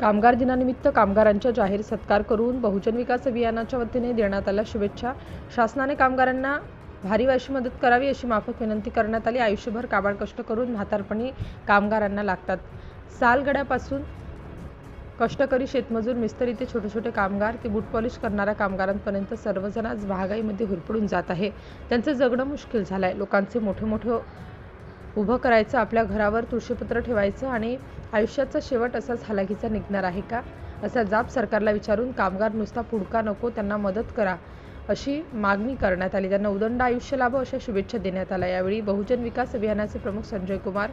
कामगार दिनानिमित्त कामगारांचा जाहीर सत्कार करून बहुजन विकास अभियानाच्या वतीने देण्यात आल्या शुभेच्छा. शासनाने कामगारांना भारी अशी मदत करावी अशी माफक विनंती करण्यात आली. आयुष्यभर काबाड कष्ट करून म्हातारपणी कामगारांना लागतात. सालगड्यापासून कष्टकरी शेतमजूर मिस्त्री ते छोटे छोटे कामगार ते बूट पॉलिश करणाऱ्या कामगारांपर्यंत सर्वजण आज महागाईमध्ये हुरपडून जात आहे. त्यांचं जगणं मुश्किल झालं आहे लोकांचे मोठे मोठे उभं करायचं आपल्या घरावर तुळशीपत्र ठेवायचं आणि आयुष्याचा शेवट असाच हलाखीचा निघणार आहे का? असा जाब सरकारला विचारून कामगार नुसता पुडका नको त्यांना मदत करा अशी मागणी करण्यात आली. त्यांना उदंड आयुष्य लाभो अशा शुभेच्छा देण्यात आल्या. यावेळी बहुजन विकास अभियानाचे प्रमुख संजय कुमार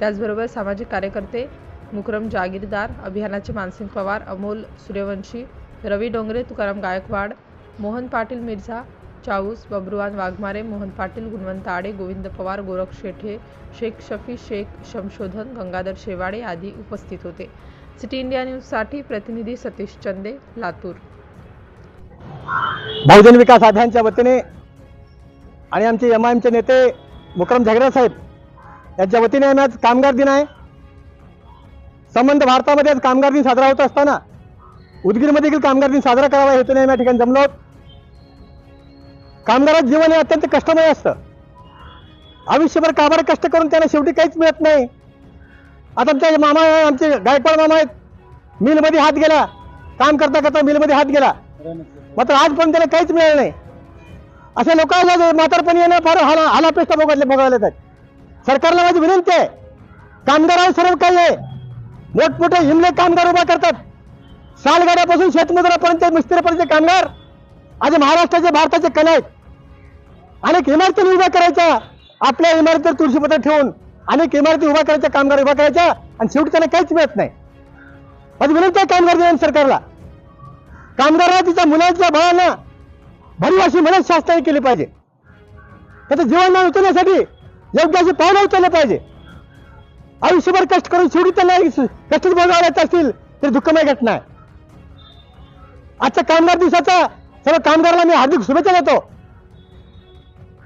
त्याचबरोबर सामाजिक कार्यकर्ते मुकरम जागीरदार अभियानाचे मानसिंग पवार अमोल सूर्यवंशी रवी डोंगरे तुकाराम गायकवाड मोहन पाटील मिर्झा चाऊस बबरुआन वाघमारे मोहन पाटील गुणवंत आडे गोविंद पवार गोरख शेठे शेख शफी शेख शमशोधन गंगाधर शेवाडे आदी उपस्थित होते. सिटी इंडिया न्यूजसाठी प्रतिनिधी सतीश चंदे लातूर. बहुजन विकास अभियानच्या वतीने आणि आमचे एम आय एमचे नेते मुकरम झगडा साहेब यांच्या वतीने आज कामगार दिन आहे. संबंध भारतामध्ये आज कामगार दिन साजरा होत असताना उदगीरमध्ये देखील कामगार दिन साजरा करावा या हेतूने आम्ही या ठिकाणी जमलो आहोत. कामगारात जीवन हे अत्यंत कष्टमय असतं. आयुष्यभर काबाड कष्ट करून त्यांना शेवटी काहीच मिळत नाही. आता आमच्या मामा आमचे गायकवाड मामा आहेत. मिलमध्ये हात गेला. काम करता करता मिलमध्ये हात गेला. मात्र आज पण त्याला काहीच मिळालं नाही. अशा लोकांना म्हातारपणी येणं फार हाला हालापेष्टा भोगायला बघायला येतात. सरकारला माझी विनंती आहे. कामगारावर सर्व काही आहे मोठमोठे हिमले कामगार उभा करतात. सालगाड्यापासून शेतमजुरापर्यंत मिस्त्रीपर्यंत कामगार. आज महाराष्ट्राचे भारताचे कला आहेत अनेक इमारती उभ्या करायच्या आपल्या इमारतीवर तुळशीपत्र ठेवून अनेक इमारती उभ्या करायच्या कामगार उभा करायच्या आणि शेवटी त्यांना काहीच मिळत नाही. माझी विनंती आहे कामगार दिनानिमित्त सरकारला. कामगारांना तिच्या मुलांच्या बाळांना भरीव अशी मदत शासनाने केली पाहिजे. त्याचं जीवनमान उचलण्यासाठी योग्य अशी पावलं उचललं पाहिजे. आयुष्यभर कष्ट करून शेवटी त्यांना कष्ट बघायला असतील तर दुःखमय घटना आहे. आजच्या कामगार दिवसाचा सर्व कामगारांना मी हार्दिक शुभेच्छा देतो.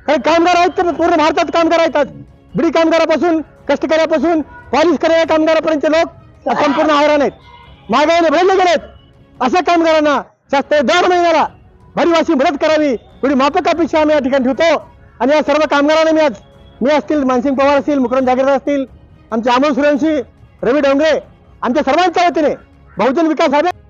काही कामगार आहेत तर पूर्ण भारतात कामगार आहेत आज. बिडी कामगारापासून कष्टकऱ्यापासून पॉलिश करणाऱ्या कामगारापर्यंत लोक संपूर्ण आवरण आहेत. महागाईने भरले गेलेत. अशा कामगारांना शास्त्र दर महिन्याला भरीव मदत करावी एवढी माफक अपेक्षा आम्ही या ठिकाणी ठेवतो. आणि या सर्व कामगारांना मी आज मी असतील मानसिंग पवार असतील मुकरम जागीरदार असतील आमचे अमोल सुरंशी रवी डोंगरे आमच्या सर्वांच्या वतीने बहुजन विकास अभियान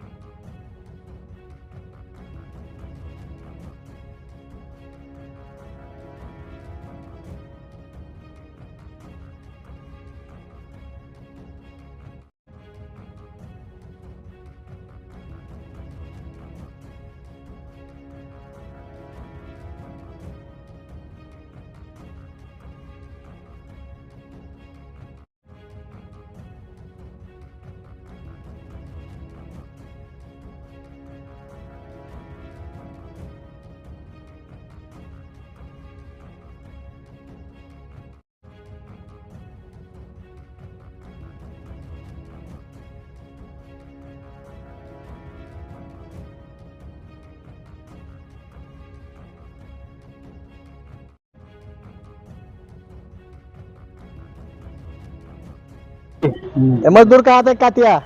मजदूर कहा थे कातिया?